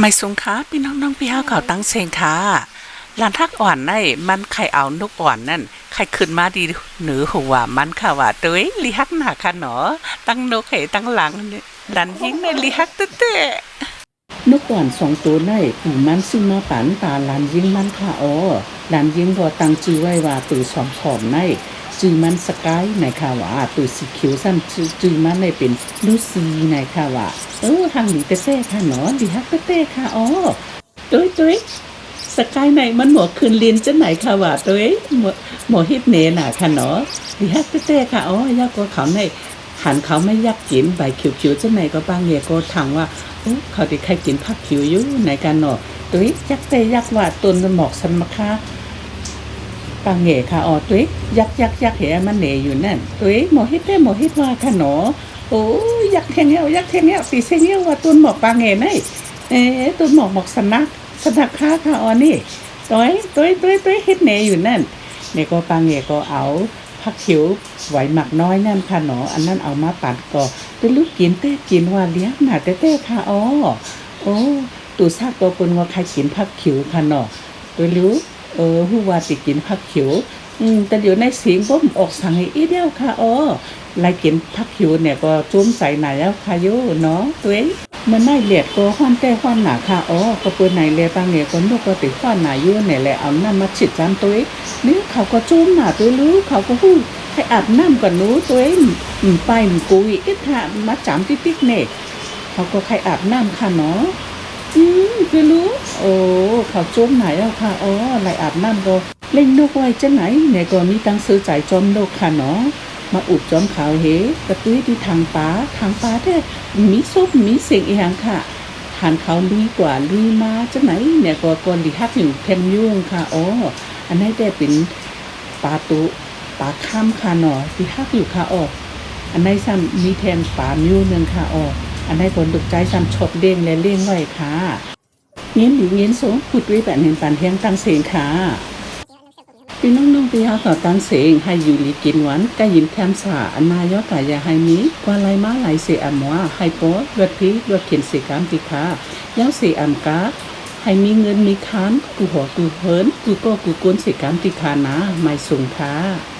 ไม่สูงค่ะพี่น้องน้องพี่เฮาเขาตั้งเสียงค่ะลานทักอ่อนในมันใครเอานกอ่อนนั่นใครขึ้นมาดีหนือหัวมันค่ะว่าเต้ยลิฮักหนาค่ะหนอ ตั้งนกให้ตั้งหลังเนี่ยดันยิงในลิฮักเต้ๆนกก่อนสองตัวในปูมันซึ่งมาปันตาลานยิงมันค่ะอ๋อลานยิงก็ตั้งชื่อไว้ว่าตือสอมสอมใน จือมันสกายในค่ะว่าตือสีเขียวสั้นจือจือมันในเป็นลูซีในค่ะว่าเออทางหลีเต้เต้ค่ะหนอดีฮักเต้เต้ค่ะอ๋อตุ้ยตุ้ยสกายในมันหมวกคืนลินจะไหนค่ะว่าตุ้ยหมวหมวฮิตเนน่ะค่ะหนอดีฮักเต้เต้ค่ะอ๋อยากกว่าเขาในหันเขาไม่ยากกินใบเขียวๆจะไหนก็บางเงียก็ทางว่าเขาได้ใครกินผักเขิวอยู่ในการเนาะตุ้ยยักเตยักว่าตุนมันหมอกสันมาค่ะ ปางเหง่ค่ะอ๋อตุ้ยยักยักยักเหมันเหนอยู่นั่นตุ้ยหมอฮิตได้หมอฮิตว่าค่ะเนาะโอ้ยยักแทงเงี้ยวยักแทงเงี้ยวสีเซงเงี้ยวว่าตุนหมอกปางเหง่ไนเอ๊ตุนหมอกหมอกสนักสนักค่ะค่ะอ๋อนี่ตุ้ยตุ้ยตุ้ยตุ้ยฮิตเหนอยู่นั่นเนี่ยก็ปางเหง่ก็เอาผักเขิวไหวหมักน้อยนั่นค่ะเนาะอันนั้นเอามาปัดก็ตัวลูกกินเต้กินว่าเลี้ยงหนาเต้เต้ค่ะอ๋อโอ้ตูซากตัวปนว่าใครกินผักเขิวค่ะเนาะตัวรู้ เออฮู้ว่าสิกินผักขิวอืมแต่เดี๋ยวในเสียงบ่มออกสั่งห้อีเดียวค่ะอ๋อไล่กินผักขิวเนี่ยก็จุ้มใส่ไหนแล้วค่ะโยเนาะตัวเองมันน่เลียดก็ฮ้อนแต่ฮ้อนหนาค่ะอ๋อก็เปิ้นไหนเลยบางเนี่ยก็นกก็ติฮ้อนหนาอยู่เนี่ยแหละเอาน้ำมาฉิดจานตัวเองนี่เขาก็จุ้มหนาตัวรู้เขาก็ฮู้ให้อาบน้ำก่อนนูตัวเองอืมไปมนกุยอิทามาจามติ๊กเน่เขาก็ใครอาบน้ำค่ะเนาะอืมคือรู้ โอ้เขาจมไหนแล้วค่ะอ๋อไหลอาบน้ำก็เล่งนกไว้จะไหนเนี่ยก็มีตังซื้อใจายจอมนกค่ะเนาะมาอุดจอมขาวเหกระตุ้ยที่ทางป้าทางป้าแท้มีซุปมีเสียงอีหยังค่ะทานเขาลุยกว่าลุยมาจะไหนเนี่ยก็ก่อนดีฮักอยู่เทมยุ่งค่ะอ๋ออันนี้ได้เป็นปลาตุปลาข้ามค่ะเนาะที่ฮักอยู่ค่ะอ๋ออันไหนซ้ำมีแทนฝามิวหนึ่งค่ะอออันไหนผลตกใจซ้ำชดเด้งและเลี่ยงไว้ค่ะ เงี้ยนหรือเงี้ยนสูงพูดว้แบบเห็นปันเทียงตั้งเสียงค่ะพี่น้องๆพี่ฮาต่อตั้งเสียงให้อยู่ลีกินหวานก็ยิ้มแถมสาอันนายกกายาให้มีกว่าลายมาหลายเสียอำว่าให้โปเลือดพีเลือดเขียนเสียกามติค่ะย้าเสียอำกาให้มีเงินมีค้านกูหัวกูเฮินกูก็กูกวนเสียกามติคานะไม่สูงค่ะ